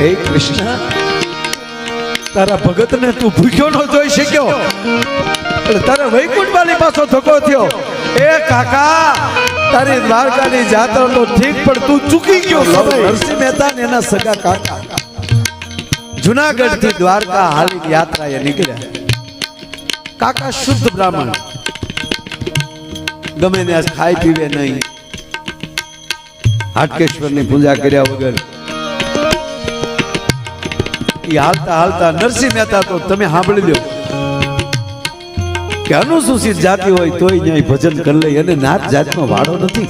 હે કૃષ્ણ. તારા ભગતને તું ભૂખ્યો ન જોઈ શક્યો. તારે વૈકુંઠ વાલી પાછો ધક્કો થયો. એ કાકા, તારી દ્વારકાની જાત્રા તો ઠીક, પણ તું ચૂકી ગયો નરસિંહ મહેતા ને એના સગા કાકા. જુનાગઢથી દ્વારકા હાલી એ નીકળ્યા. કાકા શુદ્ધ બ્રાહ્મણ. ગમે ને ખાઈ પીવે નહીં. હાટકેશ્વરની પૂજા કર્યા વગર એ હાલતા હાલતા નરસિંહ મહેતા તો તમે સાંભળી લો કે અનુસૂચિત જાતિ હોય તોય ભજન કરી લઈ અને નાત જાતનો વાળો નથી.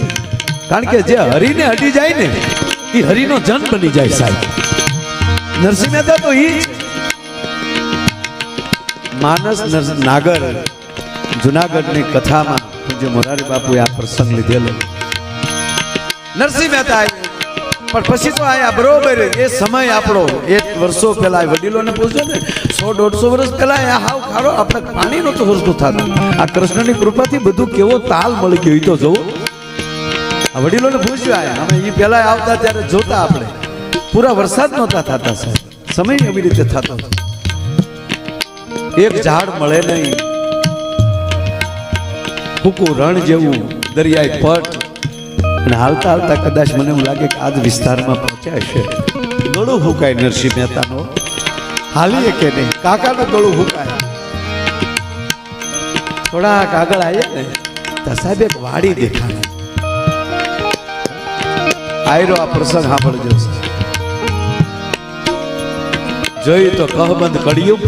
કારણ કે જે હરીને હટી જાય ને એ હરીનો જન બની જાય સાહેબ. નરસિંહ મહેતા તો એ માનસ નાગર, જુનાગઢની કથામાં જે મોરારી બાપુએ આ પ્રસંગ લીધેલો. નરસિંહ મહેતા પણ પછી તો આયા બરોબર એ સમય આપણો, એક વર્ષો પહેલા વડીલોને પૂછજો ને, સો દોઢસો વર્ષ પહેલા આ હાવ ખારો આપણે પાણી નહોતું વરસતું થતું. આ કૃષ્ણની કૃપાથી બધું કેવો તાલ મળી ગયો તો જોવો. આ વડીલોને પૂછ્યું આયા અમે એ પહેલા આવતા ત્યારે જોતા આપણે. પૂરા વરસાદ નહોતા થતા સાહેબ. સમય એવી રીતે થતો એક ઝાડ મળે નહીં. ફૂકું રણ જેવું દરિયાઈ પટ. અને હાલતા હાલતા કદાચ મને એવું લાગે કે આજ વિસ્તારમાં પહોંચ્યા છે. ગળું હુકાય નરસિંહ મહેતાનો. હાલીએ કે નહીં? કાકાનું ગળું હુકાય. થોડાક આગળ આવ્યા ને, તો સાહેબ એક વાડી દેખાણી આયરો આ પ્રસંગ સાંભળજો જોયું તો કહબંધ કડિયું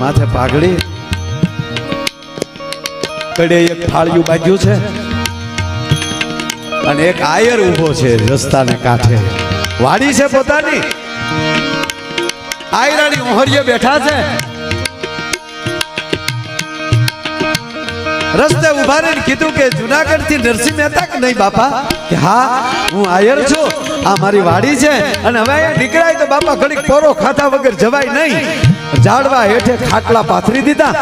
માથે પાઘડી. કડે એક ફાળિયું બાજ્યું છે. અને એક આયર ઊભો છે રસ્તાને કાંઠે. વાડી છે પોતાની. આયરાની ઓહરીએ બેઠા છે. રસ્તે ઊભા રહીને કીધું કે જુનાગઢથી નરસિંહ મહેતા કે નહીં બાપા? કે હા, હું આયર છું. આ મારી વાડી છે. અને હવે અહીંયા નીકળાય તો બાપા ઘડીક પોરો ખાધા વગર જવાય નહીં. ઝાડવા હેઠે ખાટલા પાથરી દીધા.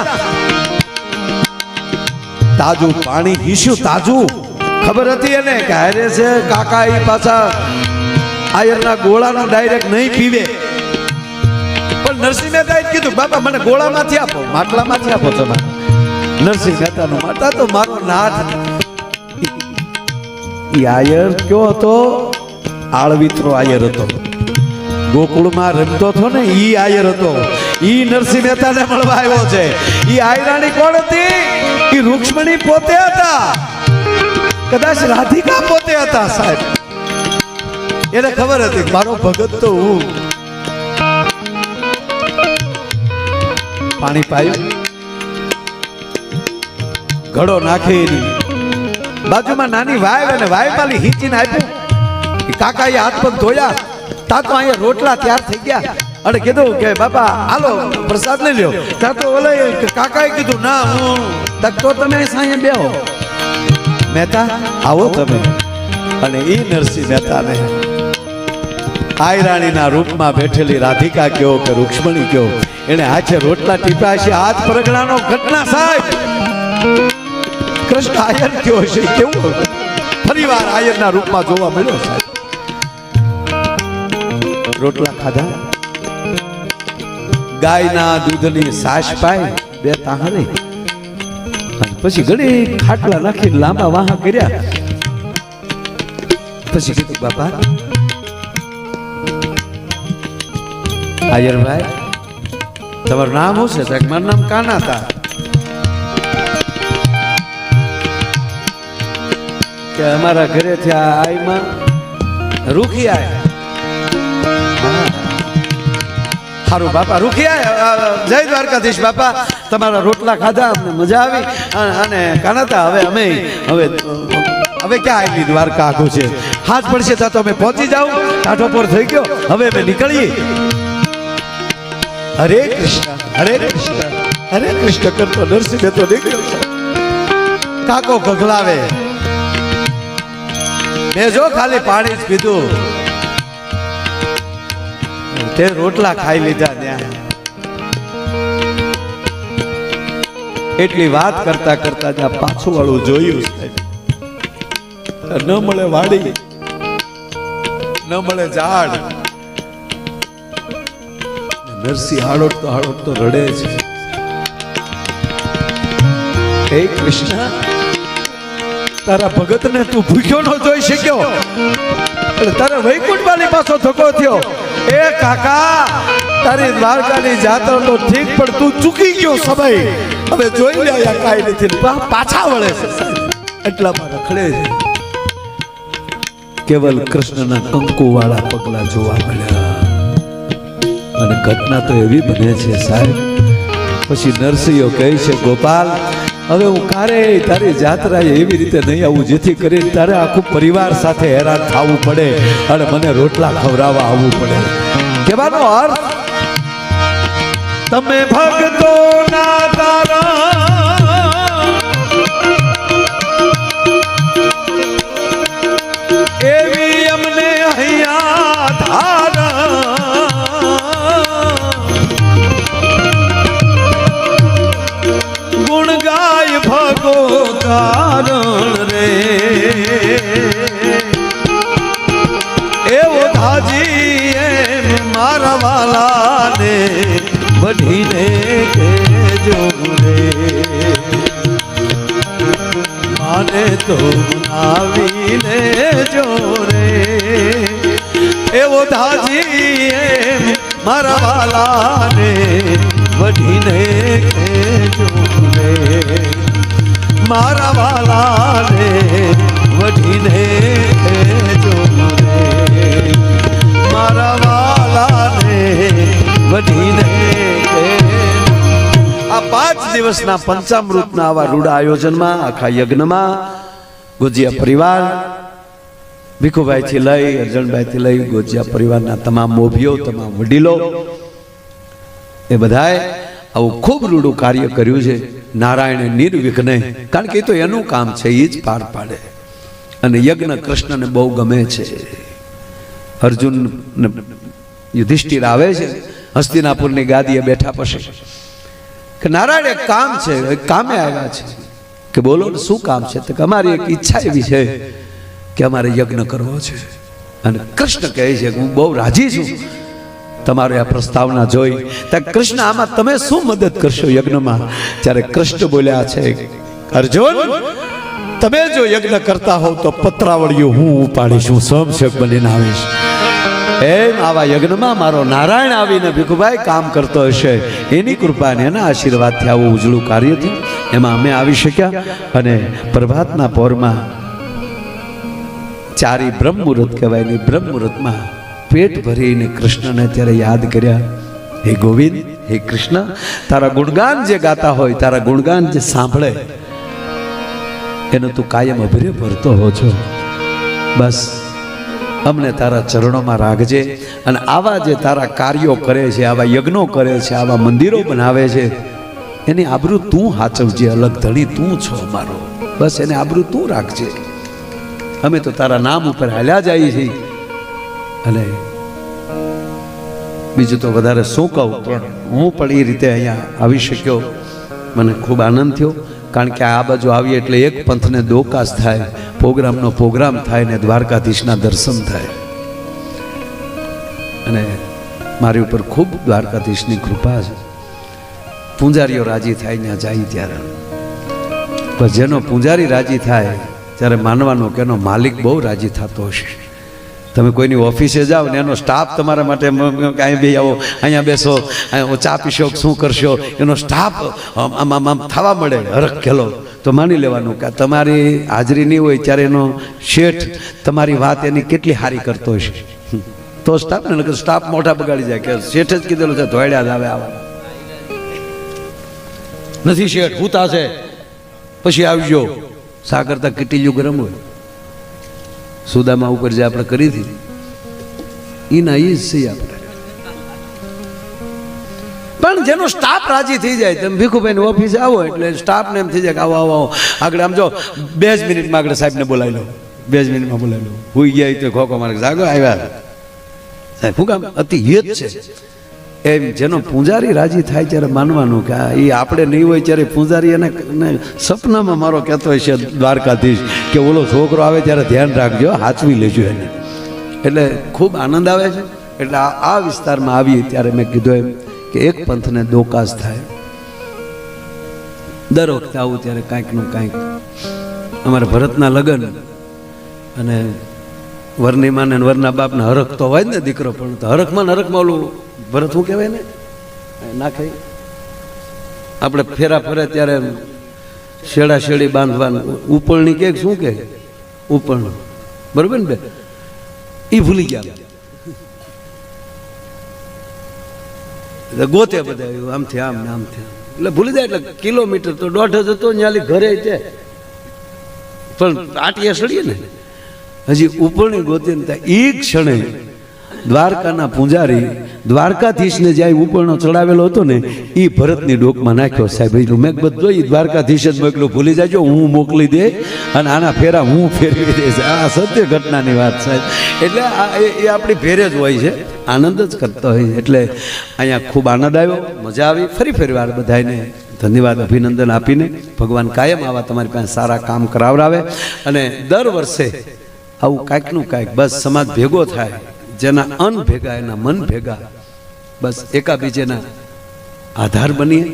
તાજું પાણી હીશું તાજું. ખબર હતી એને કે હારે છે કાકા એ પાછા આયરના ગોળાનો ડાયરેક્ટ નહીં પીવે. પણ નરસિંહ મહેતાએ કીધું, બાપા, મને ગોળામાંથી આપો, માટલામાંથી આપો તમે. નરસિંહ મહેતાનો માતા તો મારો નાથ. આયર કયો હતો? આળવિત્રો આયર હતો. ગોકુળમાં રમતો હતો ને, ઈ આયર હતો. ઈ નરસિંહ મહેતાને મળવા આવ્યો છે. ઈ આયરાણી કોણ હતી? ઈ પોતે હતા. કદાચ રાધિકા પોતે હતા સાહેબ. એને ખબર હતી મારો ભગત તો હું. પાણી પાયું. ઘડો નાખી બાજુમાં નાની વાયવ અને વાયવ પાલી હિંચીને આપ્યું. એ હાથ પગ ધોયા. તા તો અહીંયા રોટલા તૈયાર થઈ ગયા. અને કીધું કે, બાપા, હાલો, પ્રસાદ લઈ લ્યો. ત્યાં તો ઓલે કાકાએ કીધું, ના, હું તો તમે સાંયે બેહો મહેતા, આવો તમે. અને એ નરસિંહ મહેતાને આયરાણીના રૂપમાં બેઠેલી રાધિકા કયો કે રૂક્ષ્મણી કયો એને હાથે રોટલા ટીપ્યા છે, હાથ પરગણાનો ઘટના સાહેબ. કૃષ્ણ આયર કયો છે, કેવું? ફરીવાર આયરના રૂપમાં જોવા મળ્યો સાહેબ. રોટલા ખાધા? ગાયના દૂધની સાસ પાય બે તાહરે પછી ઘણી ખાટલા નાખી લાંબા વાહા કર્યા. પછી કીધું, બાપા, આયરભાઈ, તમારું નામ શું છે? મારું નામ કાના હતા. કે અમારા ઘરેથી આ આઈમાં રૂખી સારું બાપા રૂખી જય દ્વારકાધીશ બાપા. તમારા રોટલા ખાધા, અમને મજા આવી. અને કાનાતા, હવે અમે, હવે હવે ક્યાં આવી દ્વારકા આખું છે? હાથ પડશે તો અમે પહોંચી જાવ કાંઠો પર થઈ ગયો. હવે અમે નીકળીએ. હરે કૃષ્ણ હરે કૃષ્ણ હરે કૃષ્ણ કરતો નરસિંહ તો નીકળ્યો કાકો ગગલાવે મેં જો ખાલી પાણી જ પીધું. તે રોટલા ખાઈ લીધા ત્યાં. એટલી વાત કરતા કરતા ત્યાં પાછું વાળું જોયું ન મળે વાડી, ન મળે ઝાડ. નરસિંહ હાડોટ તો હાડોટ તો રડે છે. હે કૃષ્ણ, તારા ભગતને તું ભૂખ્યો ન જોઈ શક્યો? તારે વૈકુંઠ વાલી પાછો ધક્કો થયો. એ કાકા, તારી દ્વારકાની જાત્રા તો ઠીક, પણ તું ચૂકી ગયો સમય. હવે જોઈ લે અહીંયા કાંઈ નથી. પાછા વળે છે. એટલામાં રખડે છે. કેવલ કૃષ્ણના કંકુ વાળા પગલા જોવા મળ્યા. અને ઘટના તો એવી બને છે સાહેબ. પછી નરસિંહો કહે છે, ગોપાલ હવે હું કારે તારી જાત્રાએ એવી રીતે નહીં આવું, જેથી કરીને તારે આખું પરિવાર સાથે હેરાન થવું પડે અને મને રોટલા ખવડાવવા આવવું પડે. કહેવાનો અર્થ? તમે ભક્તો ના વઢીને કેજો રે માને તો આવીને જોરે એવો ધાજી એમ મારા વાલાને વઢીને કેજો રે મારા વાલાને વઢીને કેજો રે મારા વાલાને વઢીને આ પાંચ દિવસના પંચામૃતના આવા રૂડા આયોજનમાં, આખા યજ્ઞમાં ગુજિયા પરિવાર, ભીખુભાઈથી લઈ, અર્જણભાઈથી લઈ, ગોજિયા પરિવારના તમામ મોભીઓ, તમામ વડીલો, એ બધાએ આવું ખૂબ રૂડું કાર્ય કર્યું છે. નારાયણે નિર્વિઘ્ને, કારણ કે એ તો એનું કામ છે, એ જ પાર પાડે. અને યજ્ઞ કૃષ્ણને બહુ ગમે છે. અર્જુન યુધિષ્ઠિર આવે છે. હસ્તિનાપુરની ગાદીએ બેઠા પછી કે નારાયણ એક કામ છે કામે આવ્યા છે. કે બોલો ને શું કામ છે? તો કે અમારી એક ઈચ્છા એવી છે કે અમારે યજ્ઞ કરવો છે. અને કૃષ્ણ કહે છે કે હું બહુ રાજી છું. તમારે આ પ્રસ્તાવના જોઈ. તો કૃષ્ણ, આમાં તમે શું મદદ કરશો યજ્ઞમાં? ત્યારે કૃષ્ણ બોલ્યા છે, અર્જુન, તમે જો યજ્ઞ કરતા હોવ તો પત્રાવળીઓ હું ઉપાડીશ, હું સ્વયંસેવક બનીને આવીશ. એમ આવા યજ્ઞમાં મારો નારાયણ આવીને ભીખુભાઈ કામ કરતો હશે. એની કૃપા અને એના આશીર્વાદથી આવું ઉજળું કાર્ય થયું. એમાં અમે આવી શક્યા અને પ્રભાતના પોરમાં ચારી બ્રહ્મ મુહૂર્ત કહેવાય ને બ્રહ્મ મુહૂર્તમાં પેટ ભરીને કૃષ્ણને ત્યારે યાદ કર્યા. હે ગોવિંદ, હે કૃષ્ણ, તારા ગુણગાન જે ગાતા હોય, તારા ગુણગાન જે સાંભળે, એનો તું કાયમ અભિરે ભરતો હો છો. બસ. અમને તારા ચરણોમાં રાખજે અને આવા જે તારા કાર્યો કરે છે, આવા યજ્ઞો કરે છે, આવા મંદિરો બનાવે છે, એની આબરૂ તું હાચવજે, અલગ ધણી તું છો અમારો. બસ એને આબરૂ તું રાખજે. અમે તો તારા નામ ઉપર હાલ્યા જઈએ છીએ. અને બીજું તો વધારે શું કહું, પણ હું પણ એ રીતે અહીંયા આવી શક્યો. મને ખૂબ આનંદ થયો. કારણ કે આ બાજુ આવીએ એટલે એક પંથને દોકાસ થાય, પ્રોગ્રામનો પ્રોગ્રામ થાય ને દ્વારકાધીશના દર્શન થાય. અને મારી ઉપર ખૂબ દ્વારકાધીશની કૃપા છે. પૂંજારીઓ રાજી થાય ત્યાં જાય ત્યારે. પણ જેનો પૂંજારી રાજી થાય ત્યારે માનવાનો કે એનો માલિક બહુ રાજી થતો હશે. તમે કોઈની ઓફિસે જાઓ ને એનો સ્ટાફ તમારા માટે કાંઈ બે આવો, અહીંયા બેસો ચા પીશો, શું કરશો? એનો સ્ટાફ આમ આમ થવા મળે હરખ ખેલો. તો માની લેવાનું કે તમારી હાજરી નહીં હોય ત્યારે એનો શેઠ તમારી વાત એની કેટલી સારી કરતો હશે. તો સ્ટાફ ને સ્ટાફ મોઢા બગાડી જાય કે શેઠ જ કીધેલું છે ધોળ્યા જ આવે આવા. નથી શેઠ, ભૂતા છે. પછી આવજો. સા કેટલી કીટીલું ગરમ હોય સુદામા ઉપર જે આપણે કરી હતી, એના એ છીએ આપણે. પણ જેનો સ્ટાફ રાજી થઈ જાય, તમે ભીખુભાઈ ઓફિસે આવો એટલે સ્ટાફને એમ થઈ જાય કે આવો આવો આવો. આગળ આમ જો બે જ મિનિટમાં આગળ સાહેબને બોલાવી લો. બે જ મિનિટમાં બોલાવી લો. હુઈ ગયા તો ખોખો મારે જાગો આવ્યા. સાહેબ, શું કામ? અતિ હિત છે. એમ જેનો પૂંજારી રાજી થાય ત્યારે માનવાનું કે આ એ આપણે નહીં હોય ત્યારે પૂંજારી એને સપનામાં મારો કહેતો હોય છે દ્વારકાધીશ કે ઓલો છોકરો આવે ત્યારે ધ્યાન રાખજો, હાચવી લેજો એને. એટલે ખૂબ આનંદ આવે છે. એટલે આ વિસ્તારમાં આવી ત્યારે મેં કીધું એમ કે એક પંથને દોકાસ થાય. દર વખતે આવું ત્યારે કાંઈકનું કાંઈક. અમારા ભરતના લગ્ન અને વરની માને વરના બાપને હરખ તો હોય જ ને દીકરો પણ તો હરખમાં હરખમાં ઓલું ભરત શું કહેવાય ને? નાખે આપણે ફેરા ફરે ત્યારે શેડા શેડી બાંધવાનું. ઉપરણી કે શું કે ઉપળ બરોબર ને બે? એ ભૂલી ગયા. ગોતે બધા આમથી આમ ને આમથી આમ એટલે ભૂલી જાય એટલે કિલોમીટર તો દોઢ જ હતો ન્યાલી ઘરે છે પણ આટિયા સડીએ ને? હજી ઉપરની ગોતી ને ત્યાં એ ક્ષણે દ્વારકાના પૂંજારી દ્વારકાધીશને જ્યાં ઉપરનો ચડાવેલો હતો ને એ ભરતની ડોકમાં નાખ્યો. સાહેબ એટલું મેં બધું એ દ્વારકાધીશ જ મોકલું. ભૂલી જાજો, હું મોકલી દે અને આના ફેરા હું ફેરવી દઈશ આ સત્ય ઘટનાની વાત, સાહેબ. એટલે આ એ આપણી ફેરે જ હોય છે. આનંદ જ કરતો હોય એટલે અહીંયા ખૂબ આનંદ આવ્યો, મજા આવી. ફરી ફરી વાર બધાને ધન્યવાદ, અભિનંદન આપીને. ભગવાન કાયમ આવા તમારી પાસે સારા કામ કરાવડાવે. અને દર વર્ષે આવું કાંઈકનું કાંઈક બસ સમાજ ભેગો થાય. જેના અન્ન ભેગા, એના મન ભેગા, બસ એકાબીજેના આધાર બનીએ,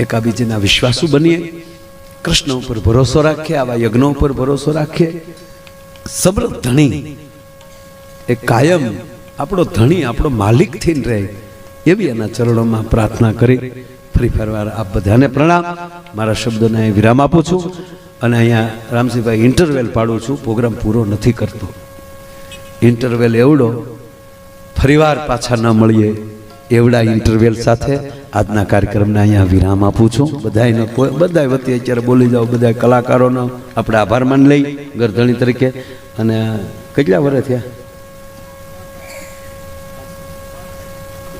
એકાબીજેના વિશ્વાસુ બનીએ, કૃષ્ણ ઉપર ભરોસો રાખીએ, આવા યજ્ઞો ઉપર ભરોસો રાખીએ. સબ્ર ધણી એ કાયમ આપણો ધણી, આપણો માલિક થઈને રહે, એવી એના ચરણોમાં પ્રાર્થના કરી, ફરી ફરવાર આપ બધાને પ્રણામ. મારા શબ્દોને વિરામ આપું છું અને અહીંયા રામસિંહભાઈ ઇન્ટરવેલ પાડું છું પ્રોગ્રામ પૂરો નથી કરતો. ઇન્ટરવેલ એવડો. ફરીવાર પાછા ન મળીએ. એવડા ઇન્ટરવેલ સાથે આજના કાર્યક્રમને અહીંયા વિરામ આપું છું. બધાયનો કોઈ બધાય વતી અત્યારે બોલી જાઓ બધા કલાકારોનો આપણે આભાર માન લઈ ગરધણી તરીકે. અને કેટલા વર્ષ થયા?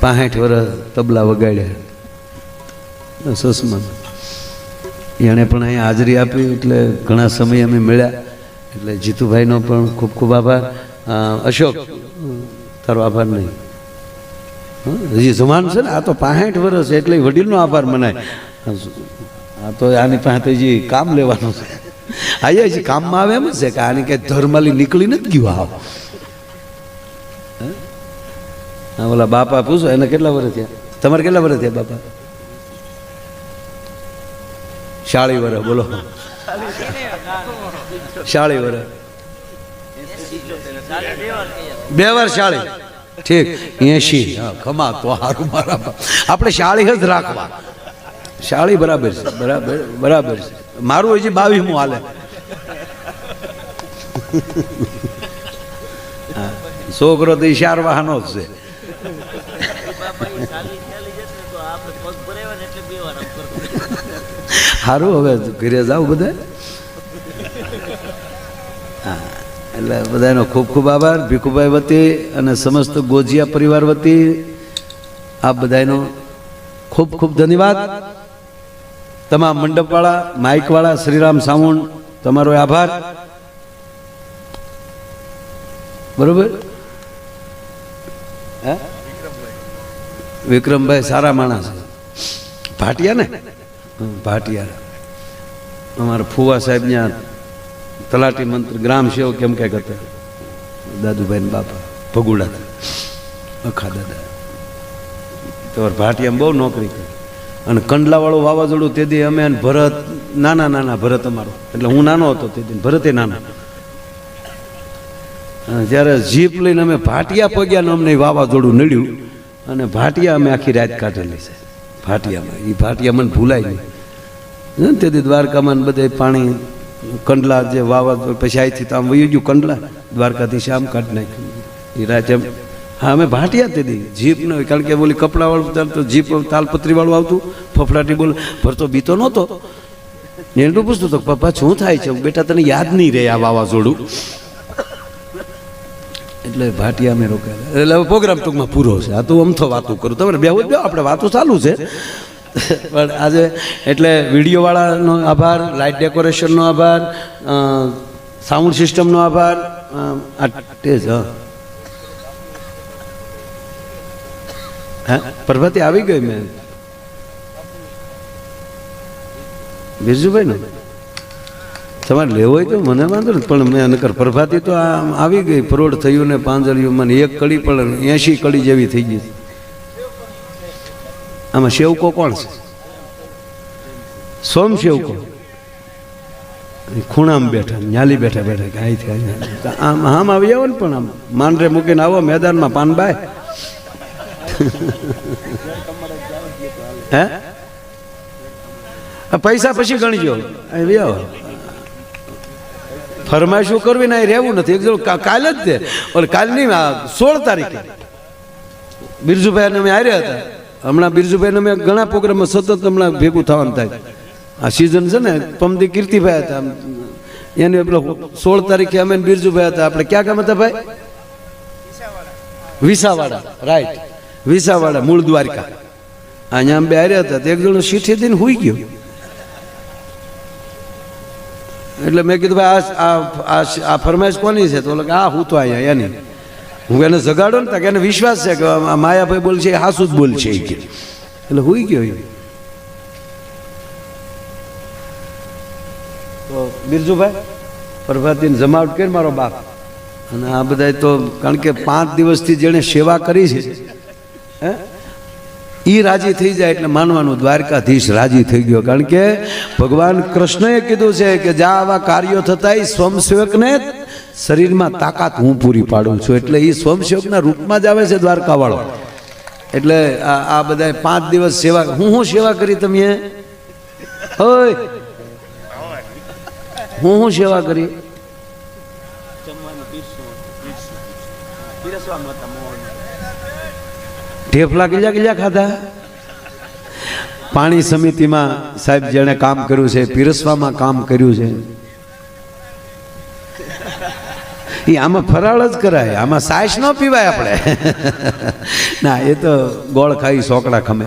પાસઠ વર્ષ તબલા વગાડ્યા. સુષ્મન એણે પણ અહીંયા હાજરી આપી એટલે ઘણા સમય અમે મળ્યા. એટલે જીતુભાઈનો પણ ખૂબ ખૂબ આભાર. અશોક, તારો આભાર નહીં? હજી જમાન છે ને, આ તો પાંસઠ વર્ષ છે એટલે વડીલનો આભાર મનાય. આ તો આની પાસે હજી કામ લેવાનું છે. આયા હજી કામમાં આવે એમ છે કે આની કંઈ ધર્માલી નીકળી નથી ગયું આવ. હા? ઓલા બાપા પૂછો, એને કેટલા વર્ષ થયા? તમારે કેટલા વર્ષ થયા બાપા? શાળી વર્ષ, બોલો. શાળી વર્ષ. બે વાર શાળી ઠીક એસી ખમા તો હારું મારા આપણે શાળી જ રાખવા. શાળી બરાબર છે બરાબર બરાબર છે. મારું હજી બાવીસમું હાલે. હા, છોકરો તો ઈશાર વાહનો જ છે. સારું હવે ઘરે જાવ બધા. હા. એટલે બધાનો ખૂબ ખૂબ આભાર. ભીખુભાઈ વતી અને સમસ્ત ગોજિયા પરિવાર વતી આપ બધાનો ખૂબ ખૂબ ધન્યવાદ. તમામ મંડપવાળા, માઇકવાળા, શ્રીરામ સાવણ તમારો આભાર. બરોબર? વિક્રમભાઈ સારા માણસ. ભાટિયા ને? ભાટિયા. અમારા ફુવા સાહેબ ત્યાં તલાટી મંત્ર, ગ્રામ સેવક કેમ કે હતા દાદુભાઈ બાપા, ભગુડા અખા દાદા. તમારે ભાટિયામાં બહુ નોકરી કરી. અને કંડલાવાળું વાવાઝોડું તે દી અમે અને ભરત, નાના નાના ભરત અમારો. એટલે હું નાનો હતો તે દી ભરતે નાનો. જ્યારે જીપ લઈને અમે ભાટિયા પગ્યા અમને વાવાઝોડું નડ્યું, અને ભાટિયા અમે આખી રાત કાઢેલી છે. ભાટિયામાં. એ ભાટિયા મને ભૂલાય નહીં. તેથી દ્વારકામાં બધે પાણી કંડલા જે વાવા પછી અહીંથી તો આમ વયું ગયું કંડલા. દ્વારકાથી શામ કાઢી નાખ્યું. એ રાત હા, અમે ભાટિયા તેથી જીપ ન કારણ કે બોલી કપડાવાળું ચાલતું જીપ તાલપત્રીવાળું આવતું. ફફડાટી બોલ ભરતો બીતો નહોતો. ને એટલું પૂછતું તો પપ્પા, શું થાય છે? બેટા, તને યાદ નહીં રહે આ વાવાઝોડું. એટલે ભાટિયા અમે રોકાયેલા. એટલે પ્રોગ્રામ ટૂંકમાં પૂરો છે. આ તો અમથો વાતું કરું. તમારે બે બે આપણે વાતો ચાલુ છે. પણ આજે એટલે વિડીયોવાળાનો આભાર લાઇટ ડેકોરેશનનો આભાર સાઉન્ડ સિસ્ટમનો આભાર. આ ટેજ હા. પ્રભાતી આવી ગઈ મેં. બિરજુભાઈ ને તમારે લેવો હોય તો મને વાંધો ને પણ મેં નકર પ્રભાતી તો આવી ગઈ પરોડ થયું ને પાંજળિયું, મને એક કડી પણ એંશી કડી જેવી થઈ ગઈ. આમાં સેવકો કોણ છે? સોમ સેવકો. ખૂણામાં બેઠા, ન્યાલી બેઠા બેઠા, કે અહીંથી આમ આમ આવી આવો ને પણ આમ, માંડરે મૂકીને આવો, મેદાનમાં પાનભાઈ હે? પૈસા પછી ગણજો અહીં આવો. ફરમાઈશું કરવી ના રહેવું નથી. એક જો કાલે જ તે. ઓલે કાલની સોળ તારીખે. બિરજુભાઈ અમે આવ્યા હતા. હમણાં બિરજુભાઈ અમે ઘણા પ્રોગ્રામમાં સતત હમણાં ભેગું થવાનું થાય. આ સિઝન છે ને, પમદી કીર્તિભાઈ હતા. એને પેલો સોળ તારીખે અમે બિરજુભાઈ હતા. આપણે ક્યાં કામ હતા ભાઈ? વિસાવાડા. રાઈટ વિસાવાડા, મૂળ દ્વારકા. અહીંયા અમે બે આવ્યા હતા. એક જણો શીઠી દઈને હોઈ ગયો. એટલે મેં કીધું, ભાઈ, આ આ ફરમાઈશ કોની છે? તો આ હું તો અહીંયા, એની. હું એને જગાડો ને કે એને વિશ્વાસ છે કે માયાભાઈ બોલ છે હાસુ જ બોલ છે કે. એટલે હુઈ ગયો તો બિરજુભાઈ, પ્રભાતીને જમાવટ કરી મારો બાપ. અને આ બધા તો કારણ કે પાંચ દિવસથી જેણે સેવા કરી છે, હે? એ રાજી થઈ જાય એટલે માનવાનું દ્વારકાધીશ રાજી થઈ ગયો. કારણ કે ભગવાન કૃષ્ણએ કીધું છે કે જ્યાં આવા કાર્યો થતા સ્વયંસેવકને શરીરમાં તાકાત હું પૂરી પાડું છું. એટલે એ સ્વયંસેવકના રૂપમાં જ આવે છે દ્વારકાવાળો. એટલે આ બધા પાંચ દિવસ સેવા હું હું સેવા કરી તમે? હું હું સેવા કરી? ઢેફલા ગીજા ગીજા ખાધા? પાણી સમિતિમાં સાહેબ જેણે કામ કર્યું છે, પીરસવામાં કામ કર્યું છે. એ આમાં ફરાળ જ કરાય. આમાં સાસ ન પીવાય આપણે. ના, એ તો ગોળ ખાઈ સોકડા ખમે.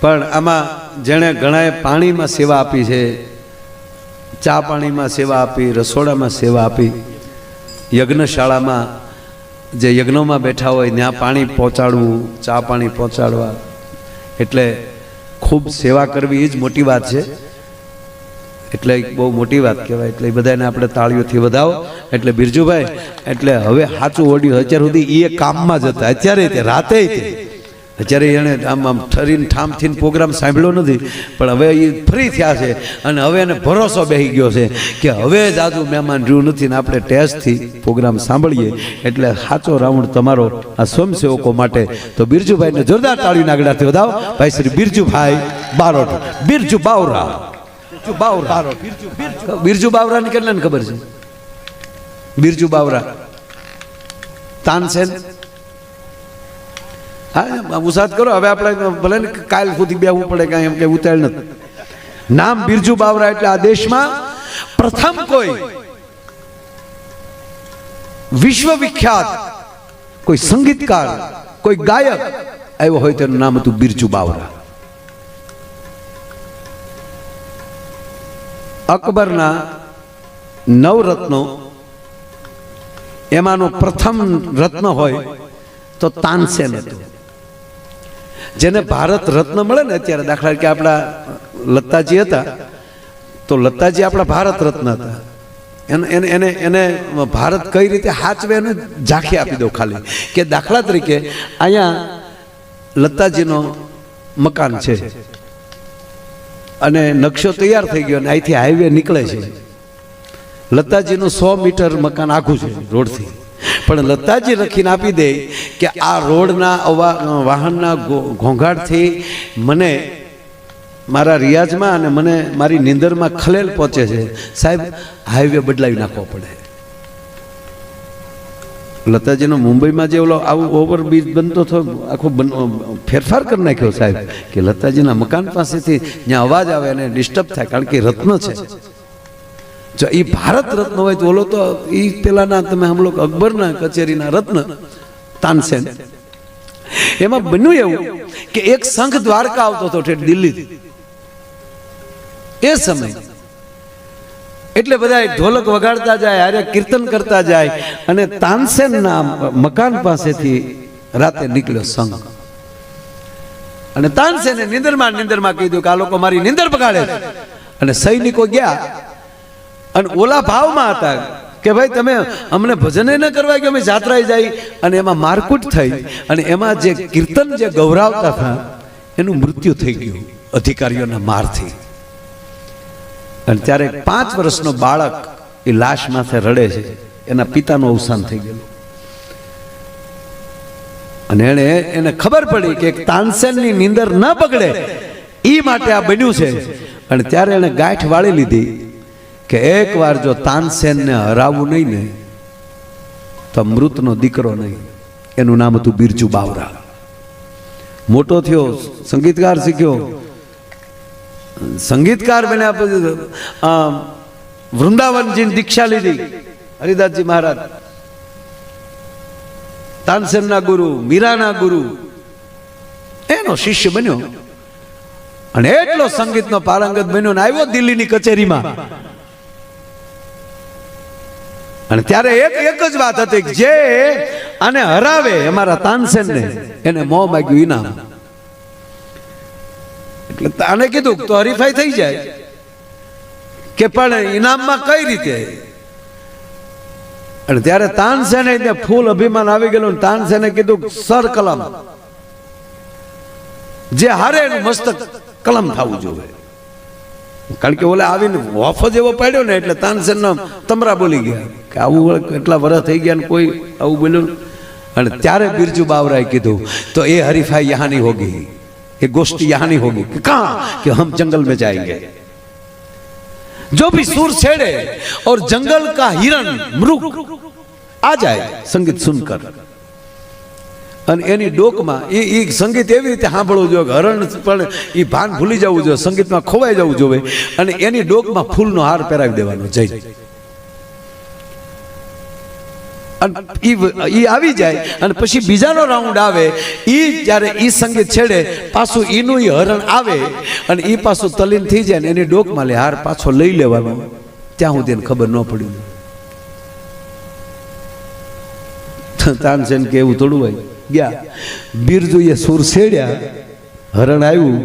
પણ આમાં જેણે ઘણાએ પાણીમાં સેવા આપી છે, ચા પાણીમાં સેવા આપી, રસોડામાં સેવા આપી, યજ્ઞશાળામાં જે યજ્ઞોમાં બેઠા હોય, ત્યાં પાણી પહોંચાડવું, ચા પાણી પહોંચાડવા, એટલે ખૂબ સેવા કરવી એ જ મોટી વાત છે. એટલે બહુ મોટી વાત કહેવાય. એટલે બધાને આપણે તાળીઓથી વધાવો. એટલે બિરજુભાઈ, એટલે હવે સાચું ઓડિયો અત્યાર સુધી એ કામમાં જ હતા. અત્યારે તે રાતે અત્યારે એણે આમ આમ ઠરીને ઠામથીને પ્રોગ્રામ સાંભળ્યો નથી. પણ હવે એ ફ્રી થયા છે. અને હવે એને ભરોસો બેસી ગયો છે કે હવે જ મહેમાન રહ્યું નથી ને આપણે ટેસ્ટથી પ્રોગ્રામ સાંભળીએ. એટલે સાચો રાઉન્ડ તમારો આ સ્વયંસેવકો માટે. તો બિરજુભાઈને જોરદાર તાળીના આગળથી વધાવો. ભાઈ શ્રી બિરજુભાઈ બારોટ, બિરજુ બાવરા. બિરજુ બાવરા. બિરજુ બાવરાની કેટલાને ખબર છે? બિરજુ બાવરા. તાનસેન. હા ઉસાદ કરો હવે આપણે ભલે ને કાલ સુધી બેવું પડે કાંઈ એમ કે ઉતાળ નથી. નામ બિરજુ બાવરા એટલે આ દેશમાં પ્રથમ કોઈ વિશ્વ વિખ્યાત કોઈ સંગીતકાર કોઈ ગાયક આવ્યો હોય તેનું નામ હતું બિરજુ બાવરા. અકબરના નવરત્નો, એમાંનો પ્રથમ રત્ન હોય તો તાનસેન હતું. જેને ભારત રત્ન મળે ને અત્યારે દાખલા કે આપણા લતાજી હતા, તો લતાજી આપણા ભારત રત્ન હતા. એને એને એને ભારત કઈ રીતે હાચવે એને ઝાંખી આપી દો ખાલી. કે દાખલા તરીકે અહીંયા લતાજીનો મકાન છે. અને નકશો તૈયાર થઈ ગયો અને અહીંથી હાઈવે નીકળે છે. લતાજીનું સો મીટર મકાન આખું છે રોડથી. પણ લતાજી લખીને આપી દે કે આ રોડના અવા વાહનના ઘોંઘાટથી મને મારા રિયાઝમાં અને મને મારી નિંદરમાં ખલેલ પહોંચે છે. સાહેબ હાઈવે બદલાવી નાખવો પડે. લતાજીનો મુંબઈમાં જે ઓલો આવું ઓવરબ્રિજ બનતો થયો આખો ફેરફાર કરી નાખ્યો સાહેબ, કે લતાજીના મકાન પાસેથી જ્યાં અવાજ આવે અને ડિસ્ટર્બ થાય, કારણ કે રત્ન છે. જો એ ભારત રત્ન હોય તો ઓલો તો એ પેલાના તમે હમલો અકબરના કચેરીના રત્ન, તાનસેન. એમાં બન્યું એવું કે એક સંઘ દ્વારકા આવતો હતો ઠેઠ દિલ્હીથી. એ સમય એટલે બધા ઢોલક વગાડતા જાય આરે કીર્તન કરતા જાય. અને તાનસેનના મકાન પાસેથી રાતે નીકળ્યો સંઘ. અને તાનસેને નિંદરમાં નિંદરમાં કીધું કે આ લોકો મારી નિંદર બગાડે અને સૈનિકો ગયા. અને ઓલા ભાવમાં હતા કે ભાઈ તમે અમને ભજને ન કરવા કે અમે જાત્રાએ જઈ અને એમાં મારકૂટ થઈ. અને એમાં જે કીર્તન જે ગૌરાવતા હતા, એનું મૃત્યુ થઈ ગયું અધિકારીઓના મારથી. અને ત્યારે પાંચ વર્ષનો બાળક એ લાશ માથે રડે છે. એના પિતાનું અવસાન થઈ ગયેલું અને એને એને ખબર પડી કે એક તાનસેનની નીંદર ન બગડે એ માટે આ બન્યું છે. અને ત્યારે એને ગાંઠ વાળી લીધી કે એકવાર જો તાનસેનને હરાવવું નહીં ને, તો મૃતનો દીકરો નહીં. એનું નામ હતું બિરજુ બાવરા. મોટો થયો, સંગીતકાર શીખ્યો. સંગીતકાર બન્યા પછી વૃંદાવનજીની દીક્ષા લીધી. હરિદાસજી મહારાજ, તાનસેનના ગુરુ, મીરાના ગુરુ, એનો શિષ્ય બન્યો. અને એટલો સંગીતનો પારંગત બન્યો ને આવ્યો દિલ્હીની કચેરીમાં. અને ત્યારે એક એક જ વાત હતી જે આને હરાવે અમારા તાનસેનને. એને મોં માગ્યું ઇનામ. એટલે આને કીધું તો હરીફાઈ થઈ જાય. કે પણ ઇનામમાં કઈ રીતે? અને ત્યારે તાનસેને ત્યાં ફૂલ અભિમાન આવી ગયેલું તાનસેને કીધું સર, કલમ. જે હારે એનું મસ્તક કલમ થવું જોઈએ. કારણ કે ઓલે આવીને વોફ જ એવો પાડ્યો ને, એટલે તાનસેન તમરા બોલી ગયા કે, આવું કેટલા વર્ષ થઈ ગયા ને કોઈ આવું બોલ્યું અને ત્યારે બિરજુ બાવરાએ કીધું, તો એ હરીફાઈ યહાની હોગી. ये गोष्ठी यहाँ नहीं होगी कि कहा कि हम जंगल में जाएंगे जो भी सुर छेड़े और जंगल का हिरण मृग आ जाए संगीत सुनकर અને એની ડોકમાં એ એ સંગીત એવી રીતે સાંભળવું જોઈએ કે હરણ પણ એ ભાન ભૂલી જવું જોઈએ સંગીતમાં ખોવાઈ જવું જોઈએ અને એની ડોકમાં ફૂલનો હાર પહેરાવી દેવાનો જય ઈ આવી જાય અને પછી બીજાનો રાઉન્ડ આવે એ જ્યારે એ સંગીત છેડે, પાછું એનું એ હરણ આવે અને એ પાછું તલીન થઈ જાય ને એની ડોકમાં લે, હાર પાછો લઈ લેવાનો. ત્યાં હું તેને ખબર ન પડી. તાનસેન કે એવું થોડું હોય. ગયા. બિરજુએ સુર છેડ્યા હરણ આવ્યું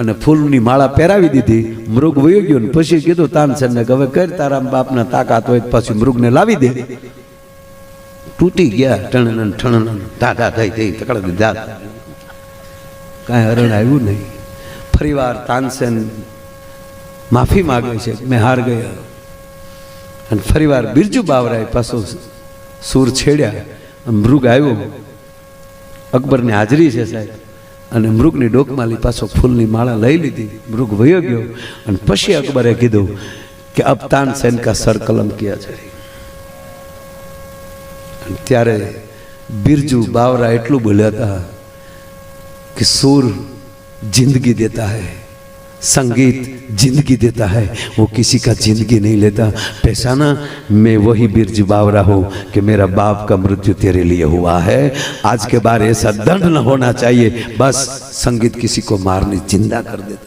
અને ફૂલની માળા પહેરાવી દીધી. મૃગ વયો ગયો ને પછી કીધું, તાનસેનને કે હવે કર તારા બાપના તાકાત હોય પછી મૃગને લાવી દે. તૂટી ગયા ટણન ઠણન ધાધા થઈ થઈ તકડ દીધા કાંઈ હરણ આવ્યું નહીં. ફરીવાર તાનસેન માફી માગે છે, મેં હાર ગયા. અને ફરીવાર બિરજુ બાવરાએ પાછો સૂર છેડ્યા. મૃગ આવ્યો. અકબરની હાજરી છે સાહેબ. અને મૃગની ડોકમાલી પાછો ફૂલની માળા લઈ લીધી. મૃગ વયો ગયો. અને પછી અકબરે કીધું કે અબ તાનસેન કા સર કલમ કિયા જાય. અને ત્યારે બિરજુ બાવરા એટલું બોલ્યા હતા कि सूर जिंदगी देता है संगीत जिंदगी देता है वो किसी का जिंदगी नहीं लेता पहचाना मैं वही बिरज बावरा हूँ कि मेरा बाप का मृत्यु तेरे लिए हुआ है आज के बाद ऐसा दंड न होना चाहिए बस संगीत किसी को मारने जिंदा कर देता